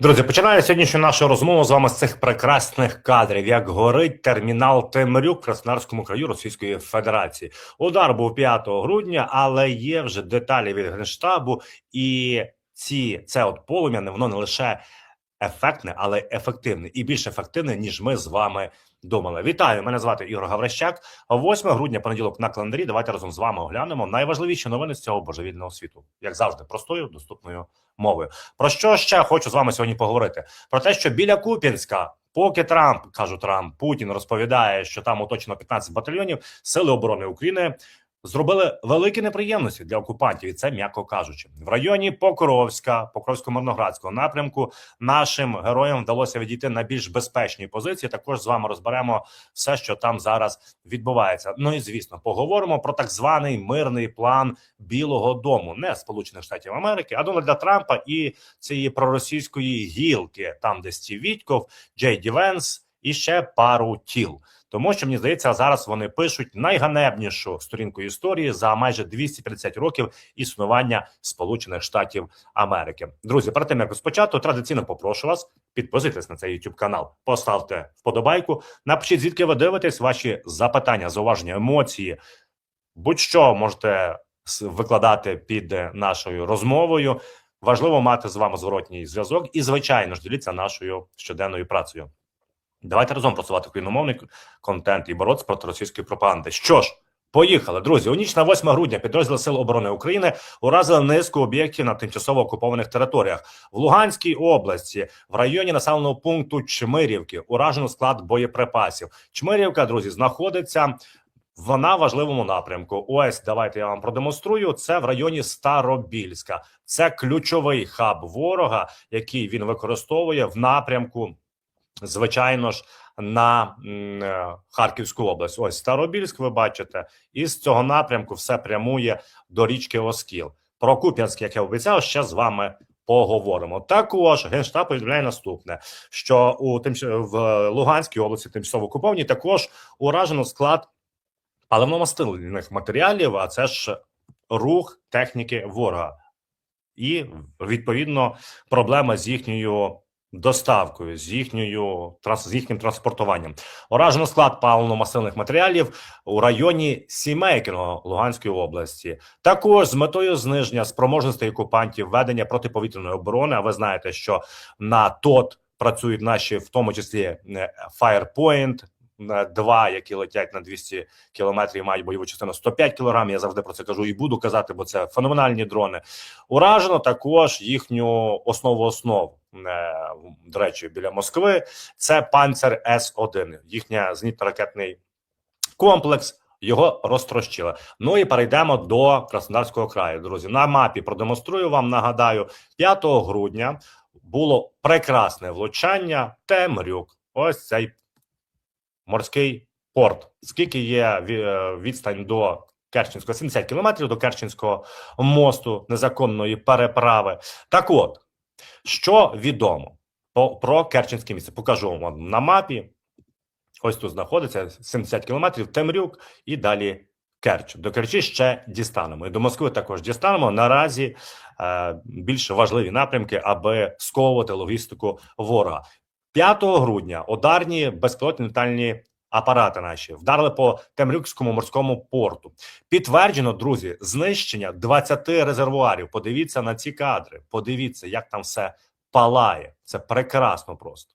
Друзі, починаю сьогоднішню нашу розмову з вами з цих прекрасних кадрів, як горить термінал Темрюк в Краснодарському краю Російської Федерації. Удар був 5 грудня, але є вже деталі від генштабу, і ці це от полум'я воно не лише ефектне, але ефективне і більш ефективне, ніж ми з вами думали. Вітаю! Мене звати Ігор Гаврищак. 8 грудня, понеділок на календарі. Давайте разом з вами оглянемо найважливіші новини з цього божевільного світу, як завжди, простою доступною мовою. Про що ще хочу з вами сьогодні поговорити? Про те, що біля Куп'янська, поки Трамп кажу Трамп, Путін розповідає, що там оточено 15 батальйонів Сили оборони України. Зробили великі неприємності для окупантів, і це м'яко кажучи, в районі Покровська, Покровсько-Мирноградського напрямку нашим героям вдалося відійти на більш безпечні позиції. Також з вами розберемо все, що там зараз відбувається. Ну і звісно, поговоримо про так званий мирний план Білого Дому, не Сполучених Штатів Америки, а Дональда Трампа і цієї проросійської гілки, там де Стів Вітьков, Джей Ді Венс і ще пару тіл. Тому що мені здається, зараз вони пишуть найганебнішу сторінку історії за майже 250 років існування Сполучених Штатів Америки. Друзі, перед тим як розпочати, традиційно попрошу вас підписуйтесь на цей YouTube канал, поставте вподобайку, напишіть звідки ви дивитесь ваші запитання, зауваження, емоції. Будь-що можете викладати під е, нашою розмовою. Важливо мати з вами зворотній зв'язок і, звичайно ж, діліться нашою щоденною працею. Давайте разом просувати україномовний контент і боротися проти російської пропаганди. Що ж, поїхали, друзі. У ніч на 8 грудня підрозділи Сил оборони України уразили низку об'єктів на тимчасово окупованих територіях в Луганській області, в районі населеного пункту Чмирівки. Уражено склад боєприпасів. Чмирівка, друзі, знаходиться. Вона в важливому напрямку. Ось давайте я вам продемонструю. Це в районі Старобільська. Це ключовий хаб ворога, який він використовує в напрямку звичайно ж, на е, Харківську область. Ось Старобільськ, ви бачите, і з цього напрямку все прямує до річки Оскіл. Про Куп'янськ, як я обіцяв, ще з вами поговоримо. Також генштаб повідомляє наступне: що у тим в Луганській області, тимчасово окупованій, також уражено склад паливно-мастильних матеріалів. А це ж рух техніки ворога, і відповідно проблема з їхньою доставкою, з їхньою з їхнім транспортуванням. Уражено склад паливно-масивних матеріалів у районі Сімейкиного Луганської області. Також з метою зниження спроможностей окупантів ведення протиповітряної оборони. А ви знаєте, що на ТОТ працюють наші, в тому числі е, Firepoint, Два, які летять на 200 кілометрів, мають бойову частину 105 кілограмів. Я завжди про це кажу і буду казати, бо це феноменальні дрони. Уражено також їхню основу основ. е, До речі, біля Москви це панцер С 1 їхня зенітно-ракетний комплекс. Його розтрощили. Ну і перейдемо до Краснодарського краю. Друзі, на мапі продемонструю вам. Нагадаю, 5 грудня було прекрасне влучання. Темрюк. Ось цей морський порт. Скільки є е, відстань до Керченського? 70 кілометрів до Керченського мосту незаконної переправи. Так от, що відомо про Керченське місце? Покажу вам на мапі. Ось тут знаходиться 70 кілометрів Темрюк і далі Керч. До Керчі ще дістанемо. І до Москви також дістанемо. Наразі е, більш важливі напрямки, аби сковувати логістику ворога. 5 грудня ударні безпілотні літальні апарати наші вдарили по Темрюкському морському порту. Підтверджено, друзі, знищення 20 резервуарів. Подивіться на ці кадри. Подивіться, як там все палає. Це прекрасно просто.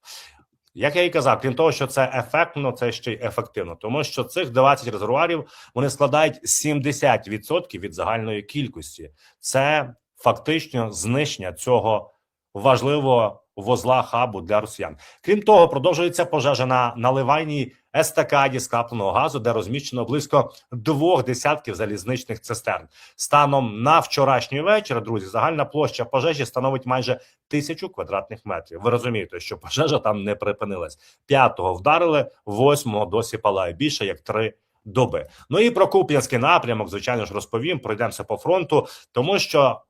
Як я і казав, крім того, що це ефектно, це ще й ефективно, тому що цих 20 резервуарів вони складають 70% від загальної кількості. Це фактично знищення цього важливого вузла хабу для росіян. Крім того, продовжується пожежа на наливайній естакаді скапленого газу, де розміщено близько двох десятків залізничних цистерн. Станом на вчорашній вечір, друзі, загальна площа пожежі становить майже тисячу квадратних метрів. Ви розумієте, що пожежа там не припинилась. П'ятого вдарили, восьмого досі палає більше як три. Доби, ну і про Куп'янський напрямок, звичайно ж, розповім. Пройдемося по фронту, тому що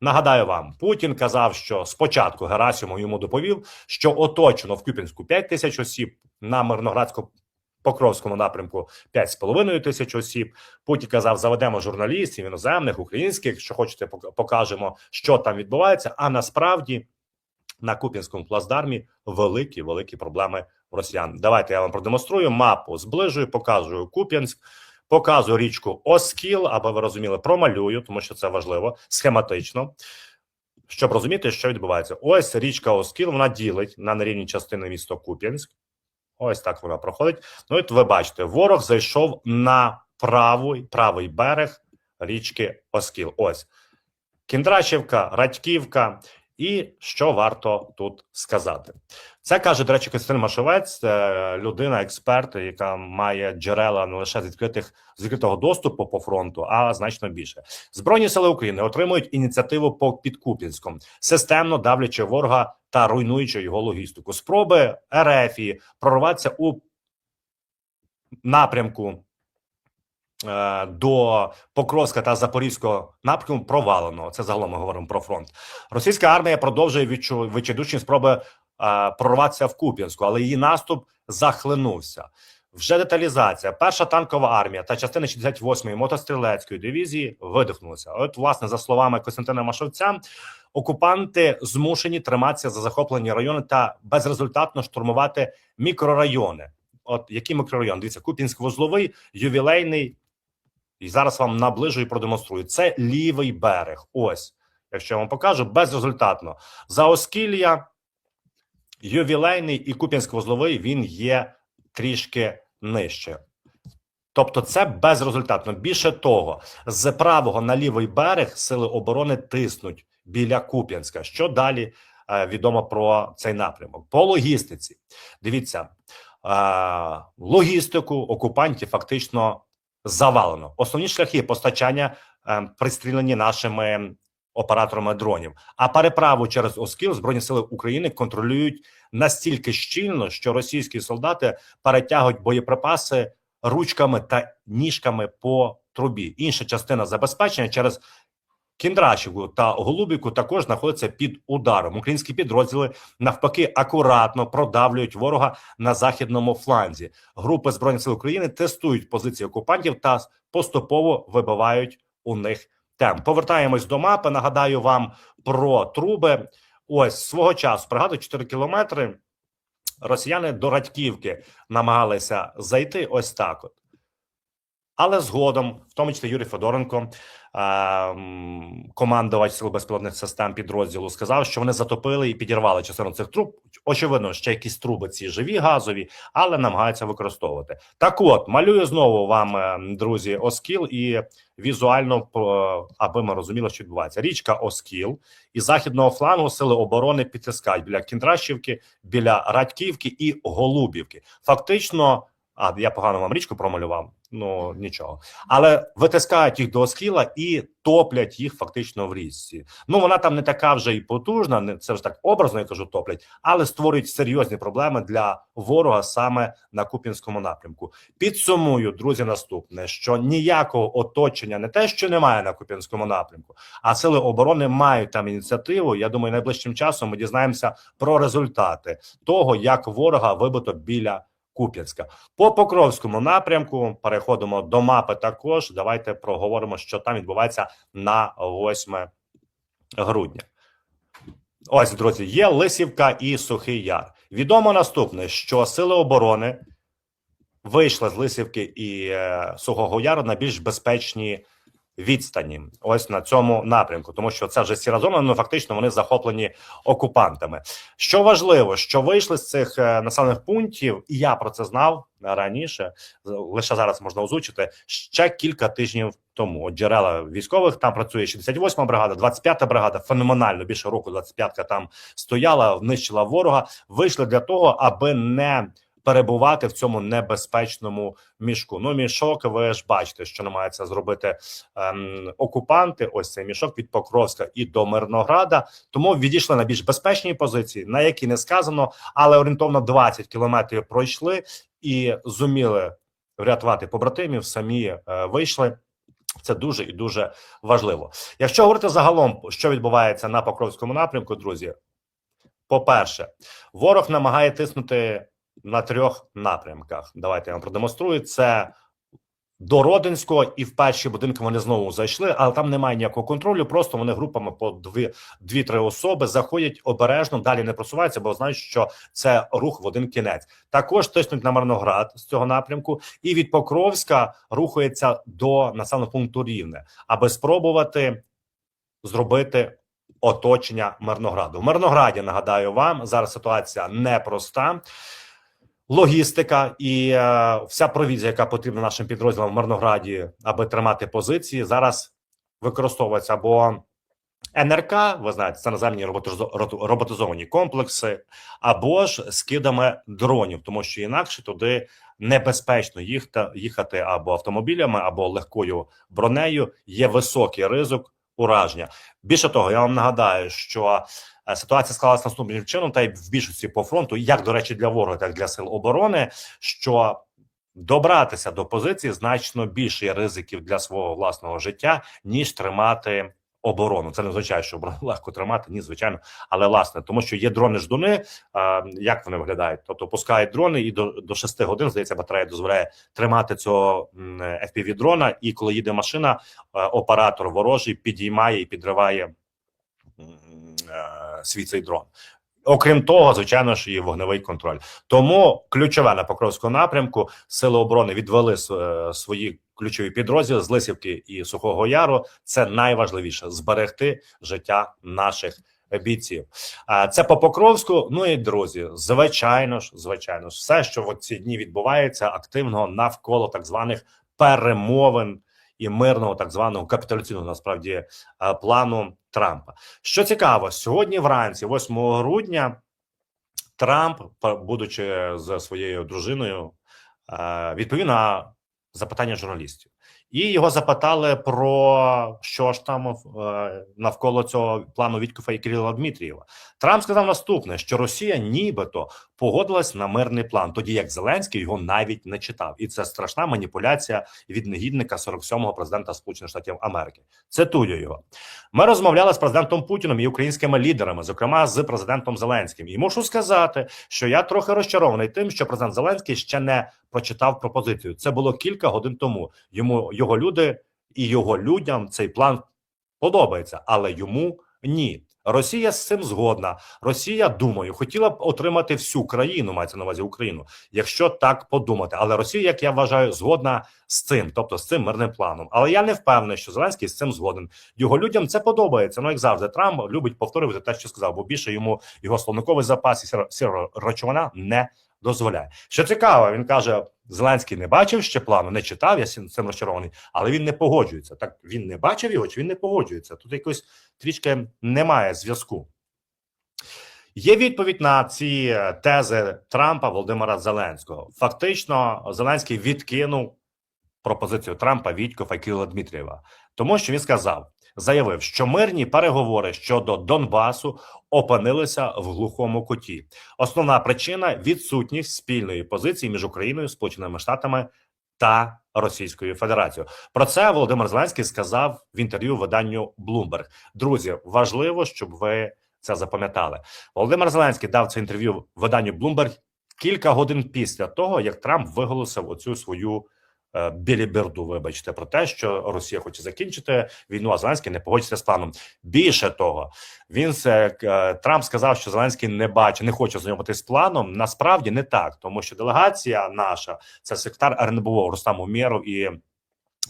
нагадаю вам, Путін казав, що спочатку Герасимов йому доповів, що оточено в Куп'янську 5 тисяч осіб на Мирноградську Покровському напрямку 5,5 тисяч осіб. Путін казав, заведемо журналістів іноземних, українських, що хочете, покажемо, що там відбувається. А насправді на Куп'янському плацдармі великі великі проблеми росіян. Давайте я вам продемонструю мапу. Зближую, показую Куп'янськ, показую річку Оскіл, аби ви розуміли, промалюю, тому що це важливо схематично. Щоб розуміти, що відбувається, ось річка Оскіл, вона ділить на нерівні частини місто Куп'янськ. Ось так вона проходить. Ну, от ви бачите, ворог зайшов на правий, правий берег річки Оскіл. Ось Кіндрашівка, Радьківка. І що варто тут сказати? Це каже, до речі, Костянтин Машовець, це людина, експерт, яка має джерела не лише з відкритих з відкритого доступу по фронту, а значно більше. Збройні сили України отримують ініціативу по підкупінськом, системно давлячи ворога та руйнуючи його логістику. Спроби РФ прорватися у напрямку е, до Покровська та Запорізького напрямку провалено. Це загалом ми говоримо про фронт. Російська армія продовжує відчу- відчайдушні спроби е, прорватися в Куп'янську, але її наступ захлинувся. Вже деталізація. Перша танкова армія та частина 68-ї мотострілецької дивізії видихнулися. От, власне, за словами Костянтина Машовця, окупанти змушені триматися за захоплені райони та безрезультатно штурмувати мікрорайони. От які мікрорайони? Дивіться, Куп'янськ-Вузловий, ювілейний. І зараз вам наближу і продемонструю. Це лівий берег. Ось, якщо я вам покажу, безрезультатно. За Оскілля, ювілейний і Куп'янськ-Вузловий він є трішки нижче. Тобто, це безрезультатно. Більше того, з правого на лівий берег сили оборони тиснуть біля Куп'янська. Що далі е, відомо про цей напрямок? По логістиці. Дивіться, е, логістику окупантів фактично завалено. Основні шляхи постачання е, пристрілені нашими операторами дронів. А переправу через Оскіл Збройні сили України контролюють настільки щільно, що російські солдати перетягують боєприпаси ручками та ніжками по трубі. Інша частина забезпечення через Кіндрашівку та Голубівку також знаходиться під ударом. Українські підрозділи навпаки акуратно продавлюють ворога на західному фланзі. Групи збройних сил України тестують позиції окупантів та поступово вибивають у них темп. Повертаємось до мапи. Нагадаю вам про труби. Ось свого часу пригадую 4 кілометри. Росіяни до Радьківки намагалися зайти ось так. Але згодом, в тому числі Юрій Федоренко, ем, командувач сил безпілотних систем підрозділу, сказав, що вони затопили і підірвали частину цих труб. Очевидно, ще якісь труби ці живі, газові, але намагаються використовувати. Так, от малюю знову вам, е, друзі, Оскіл і візуально, по- аби ми розуміли, що відбувається. Річка Оскіл і західного флангу сили оборони підтискають біля Кіндрашівки, біля Радьківки і Голубівки. Фактично, а я погано вам річку промалював. Ну нічого, але витискають їх до Оскіла і топлять їх фактично в річці. Ну вона там не така вже і потужна, не це ж так образно я кажу, топлять, але створюють серйозні проблеми для ворога саме на Куп'янському напрямку. Підсумую, друзі, наступне: що ніякого оточення, не те, що немає на Куп'янському напрямку, а сили оборони мають там ініціативу. Я думаю, найближчим часом ми дізнаємося про результати того, як ворога вибито біля. Куп'янська по Покровському напрямку переходимо до мапи. Також давайте проговоримо, що там відбувається на 8 грудня. Ось, друзі, є Лисівка і Сухий Яр. Відомо наступне, що сили оборони вийшли з Лисівки і е, Сухого Яру на більш безпечні відстані. Ось на цьому напрямку, тому що це вже сіра зона, ну фактично вони захоплені окупантами. Що важливо, що вийшли з цих е, населених пунктів, і я про це знав раніше. Лише зараз можна озвучити ще кілька тижнів тому. От джерела військових там працює 68-ма бригада, 25-та бригада. Феноменально більше року 25-ка там стояла, внищила ворога. Вийшли для того, аби не перебувати в цьому небезпечному мішку. Ну, мішок, ви ж бачите, що намагаються зробити ем, окупанти. Ось цей мішок від Покровська і до Мирнограда. Тому відійшли на більш безпечні позиції, на які не сказано, але орієнтовно 20 кілометрів пройшли і зуміли врятувати побратимів. Самі е, вийшли. Це дуже і дуже важливо. Якщо говорити загалом, що відбувається на Покровському напрямку, друзі, по-перше, ворог намагає тиснути на трьох напрямках. Давайте я вам продемонструю. Це до Родинського, і в перші будинки вони знову зайшли, але там немає ніякого контролю. Просто вони групами по дві, дві-три особи заходять обережно, далі не просуваються, бо знають, що це рух в один кінець. Також тиснуть на Марноград з цього напрямку, і від Покровська рухається до населеного пункту Рівне, аби спробувати зробити оточення Мирнограду. В Мирнограді нагадаю вам зараз ситуація непроста. Логістика і е, вся провізія, яка потрібна нашим підрозділам в Мирнограді, аби тримати позиції, зараз використовується або НРК, ви знаєте, це наземні роботизо- роботизовані комплекси, або ж скидами дронів, тому що інакше туди небезпечно їхати або автомобілями, або легкою бронею. Є високий ризик ураження. Більше того, я вам нагадаю, що е, ситуація склалася наступним чином, та й в більшості по фронту, як до речі, для ворога, так і для сил оборони, що добратися до позиції значно більше ризиків для свого власного життя, ніж тримати. Оборону це не означає, що оборону легко тримати, ні, звичайно, але власне, тому що є дрони ждуни. А, як вони виглядають? Тобто пускають дрони, і до, до 6 годин здається, батарея дозволяє тримати цього fpv дрона. І коли їде машина, оператор ворожий підіймає і підриває свій цей дрон. Окрім того, звичайно ж, і вогневий контроль. Тому ключове на Покровському напрямку сили оборони відвели е, свої ключові підрозділи з Лисівки і Сухого Яру. Це найважливіше зберегти життя наших бійців. Це по Покровську. Ну і друзі, звичайно ж, звичайно ж, все, що в ці дні відбувається активно навколо так званих перемовин і мирного, так званого капітуляційного насправді е, плану Трампа. Що цікаво, сьогодні вранці, 8 грудня, Трамп, будучи з своєю дружиною, е, відповів на запитання журналістів. І його запитали про що ж там е, навколо цього плану Вітькофа і Кирила Дмитрієва. Трамп сказав наступне: що Росія нібито погодилась на мирний план, тоді як Зеленський його навіть не читав, і це страшна маніпуляція від негідника 47-го президента Сполучених Штатів Америки. Цитую його. Ми розмовляли з президентом Путіним і українськими лідерами, зокрема з президентом Зеленським. І мушу сказати, що я трохи розчарований тим, що президент Зеленський ще не прочитав пропозицію. Це було кілька годин тому. Йому його люди і його людям цей план подобається, але йому ні. Росія з цим згодна. Росія, думаю, хотіла б отримати всю країну, мається на увазі Україну, якщо так подумати. Але Росія, як я вважаю, згодна з цим, тобто з цим мирним планом. Але я не впевнений, що Зеленський з цим згоден. Його людям це подобається. Ну як завжди, Трамп любить повторювати те, що сказав, бо більше йому його словниковий запас і сіра- сіра речовина не дозволяє. Що цікаво, він каже: Зеленський не бачив ще плану, не читав. Я цим розчарований, але він не погоджується. Так він не бачив його, чи він не погоджується? Тут якось трішки немає зв'язку. Є відповідь на ці е, тези Трампа Володимира Зеленського. Фактично, Зеленський відкинув пропозицію Трампа Вітькова і Кирила Дмитрієва, тому що він сказав, заявив, що мирні переговори щодо Донбасу опинилися в глухому куті. Основна причина відсутність спільної позиції між Україною, Сполученими Штатами та Російською Федерацією. Про це Володимир Зеленський сказав в інтерв'ю виданню Bloomberg. Друзі, важливо, щоб ви це запам'ятали. Володимир Зеленський дав це інтерв'ю виданню Bloomberg кілька годин після того, як Трамп виголосив оцю свою біліберду. Вибачте, про те, що Росія хоче закінчити війну, а Зеленський не погодиться з планом. Більше того, він е, Трамп сказав, що Зеленський не бачить, не хоче знайомитися з планом. Насправді не так, тому що делегація наша це сектар РНБО Рустам Умєров і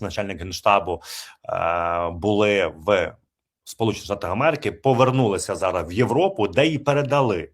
начальник генштабу е, були в Сполучених Штатах Америки, повернулися зараз в Європу, де і передали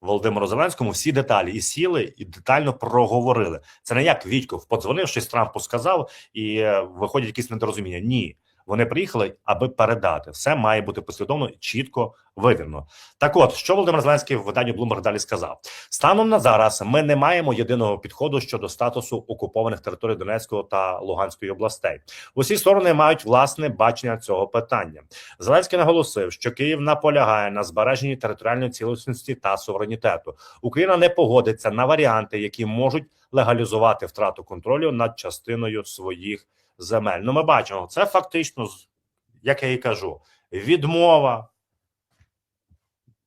Володимиру Зеленському всі деталі і сіли, і детально проговорили. Це не як Вітьков подзвонив, щось Трампу сказав, і е, виходять якісь недорозуміння. Ні. Вони приїхали, аби передати. Все має бути послідовно, чітко видано. Так, от що Володимир Зеленський в виданні Bloomberg далі сказав: станом на зараз ми не маємо єдиного підходу щодо статусу окупованих територій Донецького та Луганської областей. Усі сторони мають власне бачення цього питання. Зеленський наголосив, що Київ наполягає на збереженні територіальної цілісності та суверенітету. Україна не погодиться на варіанти, які можуть легалізувати втрату контролю над частиною своїх земель. Ну, ми бачимо, це фактично, як я і кажу, відмова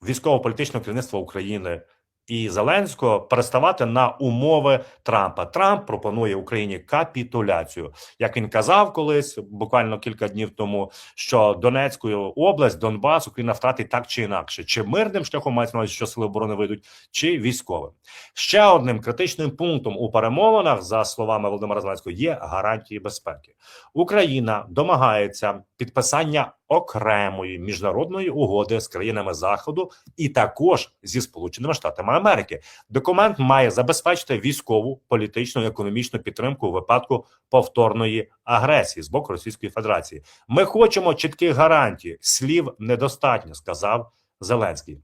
військово-політичного керівництва України і Зеленського переставати на умови Трампа. Трамп пропонує Україні капітуляцію, як він казав колись, буквально кілька днів тому, що Донецьку область, Донбас, Україна втратить так чи інакше, чи мирним шляхом мається на увазі, що сили оборони вийдуть, чи військовим. Ще одним критичним пунктом у перемовинах, за словами Володимира Зеленського, є гарантії безпеки. Україна домагається підписання окремої міжнародної угоди з країнами заходу і також зі сполученими штатами Америки. Документ має забезпечити військову, політичну, економічну підтримку у випадку повторної агресії з боку Російської Федерації. Ми хочемо чітких гарантій. Слів недостатньо, сказав Зеленський.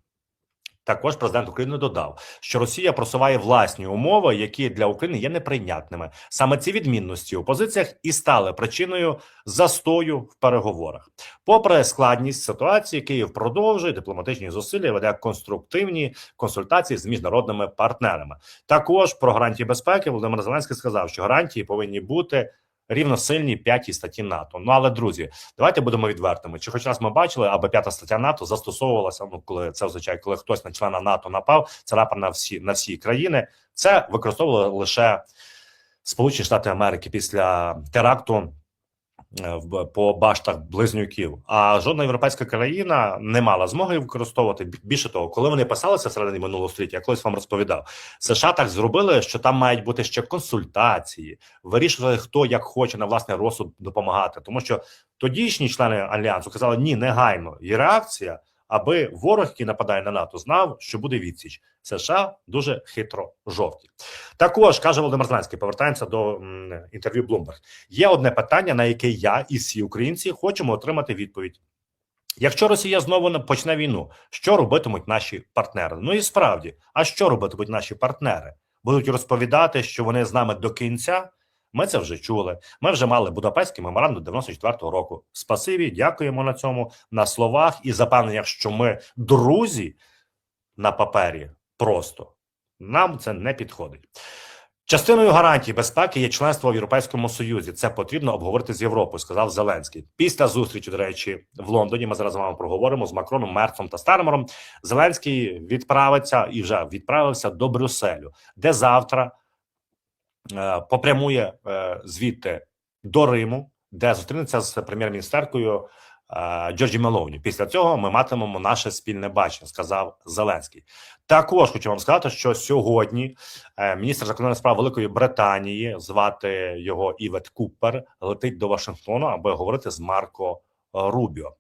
Також президент України додав, що Росія просуває власні умови, які для України є неприйнятними. Саме ці відмінності у позиціях і стали причиною застою в переговорах. Попри складність ситуації, Київ продовжує дипломатичні зусилля, веде конструктивні консультації з міжнародними партнерами. Також про гарантії безпеки Володимир Зеленський сказав, що гарантії повинні бути. Рівносильні п'ятій статті НАТО. Ну але друзі, давайте будемо відвертими. Чи хоч раз ми бачили, аби п'ята стаття НАТО застосовувалася? Ну коли це означає, коли хтось на члена НАТО напав, це напад на всі на всі країни. Це використовували лише Сполучені Штати Америки після теракту по баштах близнюків. А жодна європейська країна не мала змоги використовувати. Більше того, коли вони писалися всередині минулого століття, я колись вам розповідав, США так зробили, що там мають бути ще консультації, вирішувати, хто як хоче на власний розсуд допомагати. Тому що тодішні члени альянсу казали ні, негайно. І реакція, аби ворог, який нападає на НАТО, знав, що буде відсіч. США дуже хитро жовті. Також каже Володимир Зеленський, повертаємося до м, інтерв'ю Bloomberg. Є одне питання, на яке я і всі українці хочемо отримати відповідь. Якщо Росія знову не- почне війну, що робитимуть наші партнери? Ну і справді, а що робитимуть наші партнери? Будуть розповідати, що вони з нами до кінця. Ми це вже чули. Ми вже мали Будапештський меморандум 94-го року. Спасибі, дякуємо на цьому на словах і запевненнях, що ми друзі на папері. Просто нам це не підходить. Частиною гарантій безпеки є членство в Європейському Союзі. Це потрібно обговорити з Європою, сказав Зеленський. Після зустрічі, до речі, в Лондоні. Ми зараз з вами проговоримо з Макроном, Мерцом та Стармером. Зеленський відправиться і вже відправився до Брюсселю, де завтра попрямує е, звідти до Риму, де зустрінеться з прем'єр-міністеркою е, Джорджі Меловні. Після цього ми матимемо наше спільне бачення, сказав Зеленський. Також хочу вам сказати, що сьогодні е, міністр закордонних справ Великої Британії, звати його Івет Купер, летить до Вашингтону, аби говорити з Марко е, Рубіо.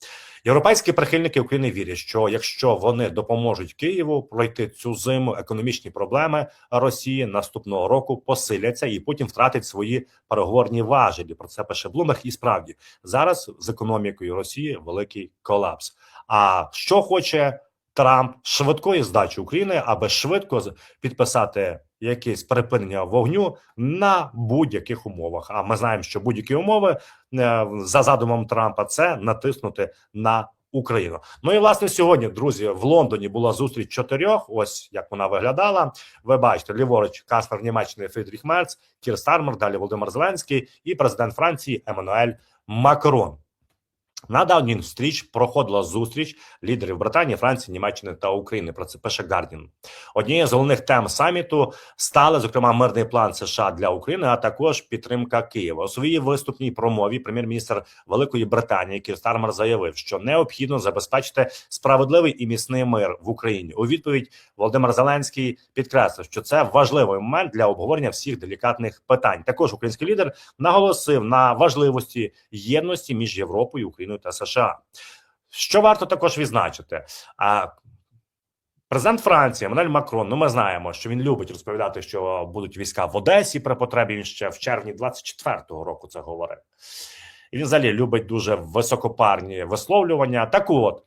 Європейські прихильники України вірять, що якщо вони допоможуть Києву пройти цю зиму, економічні проблеми Росії наступного року посиляться і потім втратить свої переговорні важелі. Про це пише Блумах. І справді зараз з економікою Росії великий колапс. А що хоче Трамп швидкої здачі України, аби швидко підписати якесь припинення вогню на будь-яких умовах. А ми знаємо, що будь-які умови е, за задумом Трампа це натиснути на Україну. Ну і власне сьогодні, друзі, в Лондоні була зустріч чотирьох. Ось як вона виглядала. Ви бачите, ліворуч Каспер Німеччини Фрідріх Мерц, Кір Стармер, далі Володимир Зеленський і президент Франції Еммануель Макрон. На давній зустріч проходила зустріч лідерів Британії, Франції, Німеччини та України. Про це пише Гардін. Однією з головних тем саміту стали зокрема мирний план США для України, а також підтримка Києва. У своїй виступній промові прем'єр-міністр Великої Британії Кір Стармер заявив, що необхідно забезпечити справедливий і міцний мир в Україні. У відповідь Володимир Зеленський підкреслив, що це важливий момент для обговорення всіх делікатних питань. Також український лідер наголосив на важливості єдності між Європою, Україною та США. Що варто також відзначити? А президент Франції Еммануель Макрон. Ну, ми знаємо, що він любить розповідати, що будуть війська в Одесі при потребі. Він ще в червні 24-го року це говорив. І він взагалі любить дуже високопарні висловлювання. Так от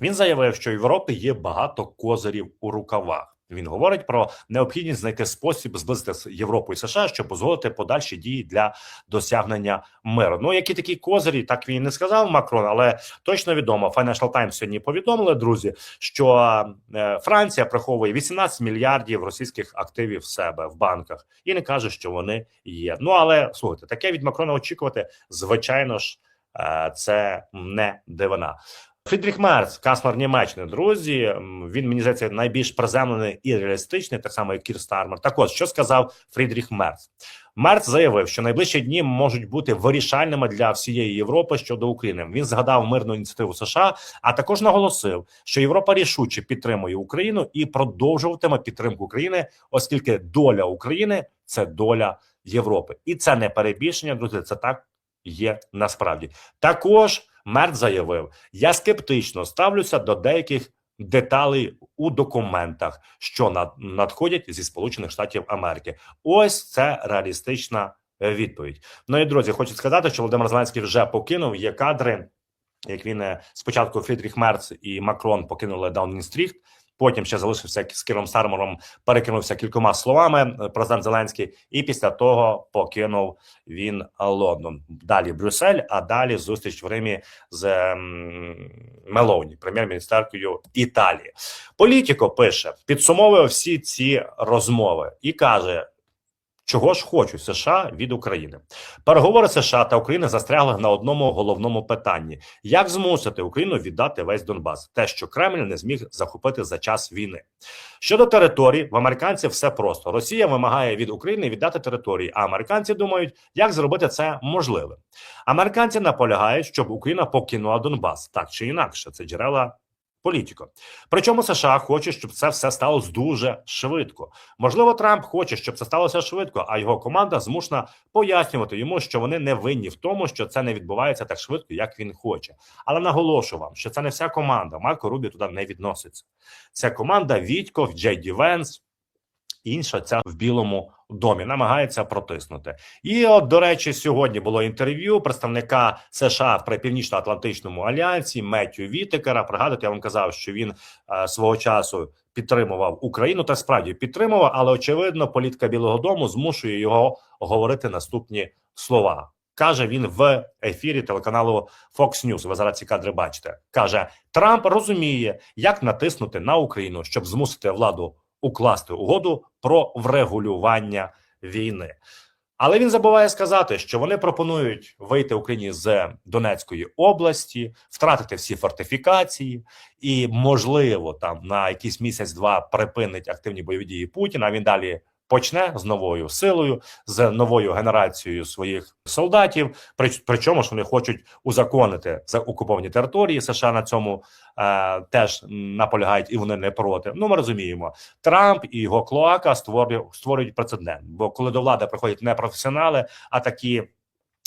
він заявив, що в Європі є багато козирів у рукавах. Він говорить про необхідність знайти спосіб зблизити з Європою і США, щоб дозволити подальші дії для досягнення миру. Ну які такі козирі, так він не сказав Макрон, але точно відомо. Financial Times сьогодні повідомили друзі, що е, Франція приховує 18 мільярдів російських активів в себе в банках і не каже, що вони є. Ну але слухайте, таке від Макрона очікувати, звичайно ж, е, це не дивина. Фрідріх Мерц, канцлер Німеччини, друзі. Він мені здається найбільш приземлений і реалістичний, так само як Кір Стармер. Так от, що сказав Фрідріх Мерц? Мерц заявив, що найближчі дні можуть бути вирішальними для всієї Європи щодо України. Він згадав мирну ініціативу США, а також наголосив, що Європа рішуче підтримує Україну і продовжуватиме підтримку України, оскільки доля України це доля Європи, і це не перебільшення. Друзі, це так є насправді. Також Мерц заявив: я скептично ставлюся до деяких деталей у документах, що над, надходять зі Сполучених Штатів Америки. Ось це реалістична е, відповідь. Ну і друзі, хочу сказати, що Володимир Зеленський вже покинув. Є кадри, як він е, спочатку Фрідріх Мерц і Макрон покинули Даунінстріхт. Потім ще залишився з Кіром Сармором, перекинувся кількома словами е, президент Зеленський, і після того покинув він Лондон. Далі Брюссель, а далі зустріч в Римі з ем, Мелоні, прем'єр-міністеркою Італії. Політіко пише, підсумовує всі ці розмови і каже. Чого ж хочуть США від України? Переговори США та України застрягли на одному головному питанні: як змусити Україну віддати весь Донбас, те, що Кремль не зміг захопити за час війни. Щодо територій, в американців все просто: Росія вимагає від України віддати території, а американці думають, як зробити це можливим. Американці наполягають, щоб Україна покинула Донбас так чи інакше. Це джерела. Політико. Причому США хоче, щоб це все сталося дуже швидко. Можливо, Трамп хоче, щоб це сталося швидко, а його команда змушена пояснювати йому, що вони не винні в тому, що це не відбувається так швидко, як він хоче. Але наголошую вам, що це не вся команда. Марко Рубі туди не відноситься. Це команда Вітьков, Джей Венс, інша ця в Білому домі намагається протиснути. І от, до речі, сьогодні було інтерв'ю представника США при Північно-Атлантичному альянсі Меттю Вітекера. Пригадуєте, я вам казав, що він е, свого часу підтримував Україну та справді підтримував, але очевидно, політика Білого Дому змушує його говорити наступні слова. Каже він в ефірі телеканалу Fox News. Ви зараз ці кадри бачите. Каже Трамп розуміє, як натиснути на Україну, щоб змусити владу укласти угоду про врегулювання війни. Але він забуває сказати, що вони пропонують вийти Україні з Донецької області, втратити всі фортифікації, і можливо, там на якийсь місяць-два припинить активні бойові дії Путіна. А він далі почне з новою силою, з новою генерацією своїх солдатів. При, причому ж вони хочуть узаконити за окуповані території. США на цьому е, теж наполягають, і вони не проти. Ну ми розуміємо, Трамп і його клоака створюють, створюють прецедент. Бо коли до влади приходять не професіонали, а такі.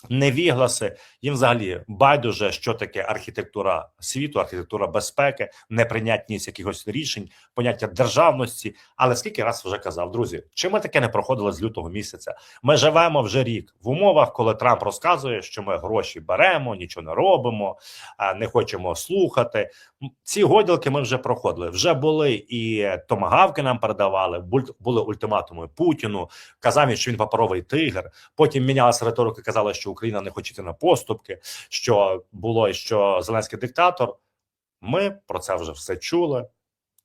Невігласи їм взагалі байдуже, що таке архітектура світу, архітектура безпеки, неприйнятність якихось рішень, поняття державності. Але скільки раз вже казав, друзі, чи ми таке не проходили з лютого місяця? Ми живемо вже рік в умовах, коли Трамп розказує, що ми гроші беремо, нічого не робимо, не хочемо слухати. Ці годілки ми вже проходили. Вже були і томагавки нам передавали. були ультиматуми Путіну. Казав що він паперовий тигр. Потім мінялася риторика, казали, що Україна не хоче йти на поступки. Що було що Зеленський диктатор. Ми про це вже все чули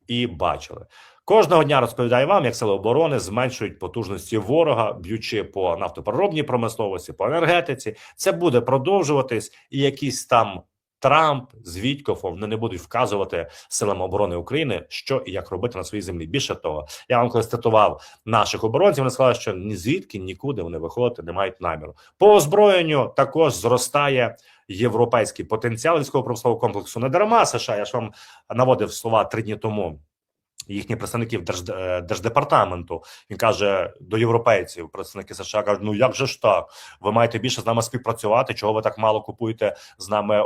і бачили. Кожного дня розповідаю вам, як сили оборони зменшують потужності ворога, б'ючи по нафтопереробній промисловості, по енергетиці. Це буде продовжуватись, і якісь там Трамп з Вітькофом не будуть вказувати силам оборони України, що і як робити на своїй землі. Більше того, я вам коли цитував наших оборонців. Вони сказали, що ні звідки нікуди вони виходити не мають наміру. По озброєнню також зростає європейський потенціал військово промислового комплексу. Не дарма США. Я ж вам наводив слова три дні тому. Їхніх представників е, держдепартаменту він каже до європейців, представники США кажуть: ну як же ж так? Ви маєте більше з нами співпрацювати? Чого ви так мало купуєте з нами е,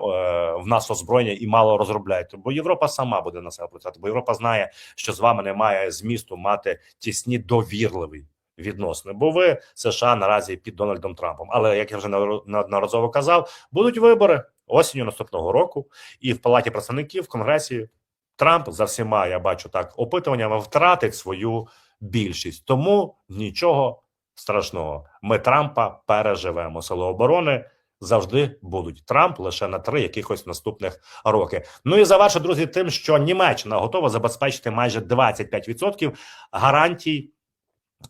в нас озброєння і мало розробляєте? Бо Європа сама буде на себе працювати, бо Європа знає, що з вами немає змісту мати тісні довірливі відносини. Бо ви США наразі під Дональдом Трампом. Але як я вже неодно- неодноразово казав, будуть вибори осінню наступного року, і в палаті представників в конгресі Трамп за всіма, я бачу так, опитуваннями втратить свою більшість. Тому нічого страшного. Ми Трампа переживемо. Сили оборони завжди будуть. Трамп лише на три якихось наступних роки. Ну і завершу, друзі, тим, що Німеччина готова забезпечити майже 25% гарантій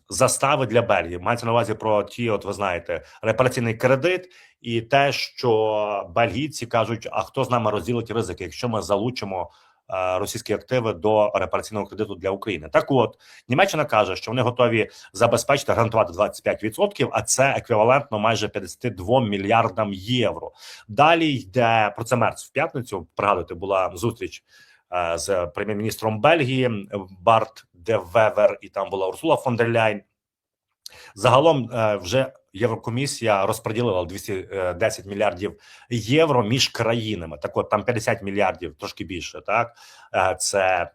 застави для Бельгії. Мається на увазі про ті, от ви знаєте, репараційний кредит і те, що бельгійці кажуть: а хто з нами розділить ризики, якщо ми залучимо російські активи до репараційного кредиту для України? Так, от Німеччина каже, що вони готові забезпечити гарантувати 25%, а це еквівалентно майже 52 мільярдам євро. Далі йде про це Мерц в п'ятницю. Пригадуйте, була зустріч е, з прем'єр-міністром Бельгії Барт де Вевер, і там була Урсула фон дер Ляйн. Загалом е, вже Єврокомісія розподілила 210 мільярдів євро між країнами. Так, от там 50 мільярдів, трошки більше. Так Е, це е,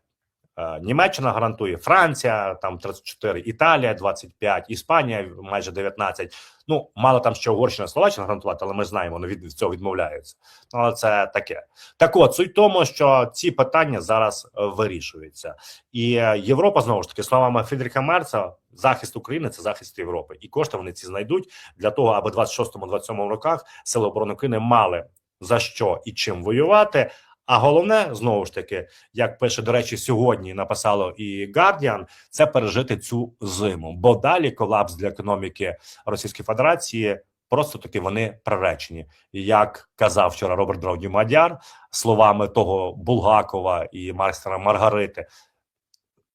Німеччина гарантує, Франція там 34, Італія 25, Іспанія майже 19. Ну мало там ще Угорщина, Словаччина гарантувати, але ми знаємо, вони від цього відмовляються. Ну, Але це таке. Так от суть тому, що ці питання зараз е, вирішуються, і е, Європа знову ж таки словами Фідріха Мерца, захист України це захист Європи, і кошти вони ці знайдуть для того, аби 26-27 роках сили оборони України мали за що і чим воювати. А головне знову ж таки, як пише до речі, сьогодні написало і Guardian, це пережити цю зиму. Бо далі колапс для економіки Російської Федерації просто таки вони приречені. Як казав вчора Роберт Драуді Мадяр словами того Булгакова і майстера Маргарити,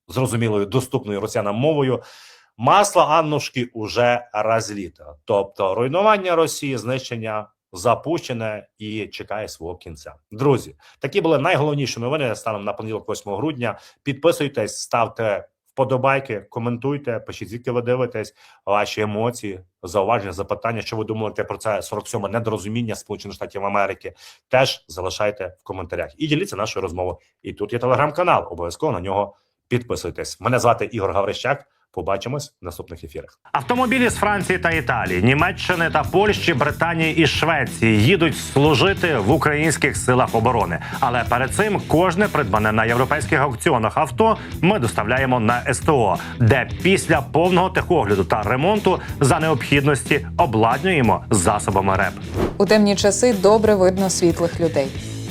зрозумілою доступною росіянам мовою. Масло Аннушки уже розліто. Тобто руйнування Росії, знищення запущене і чекає свого кінця. Друзі, такі були найголовніші новини станом на понеділок, 8 грудня. Підписуйтесь, ставте вподобайки, коментуйте, пишіть, звідки ви дивитесь, ваші емоції, зауваження, запитання, що ви думаєте про це 47 недорозуміння Сполучених Штатів Америки. Теж залишайте в коментарях і діліться нашою розмовою. І тут є телеграм-канал. Обов'язково на нього підписуйтесь. Мене звати Ігор Гаврищак. Побачимось в наступних ефірах. Автомобілі з Франції та Італії, Німеччини та Польщі, Британії і Швеції їдуть служити в українських силах оборони. Але перед цим кожне придбане на європейських аукціонах авто ми доставляємо на СТО, де після повного техогляду та ремонту за необхідності обладнуємо засобами РЕП. У темні часи добре видно світлих людей.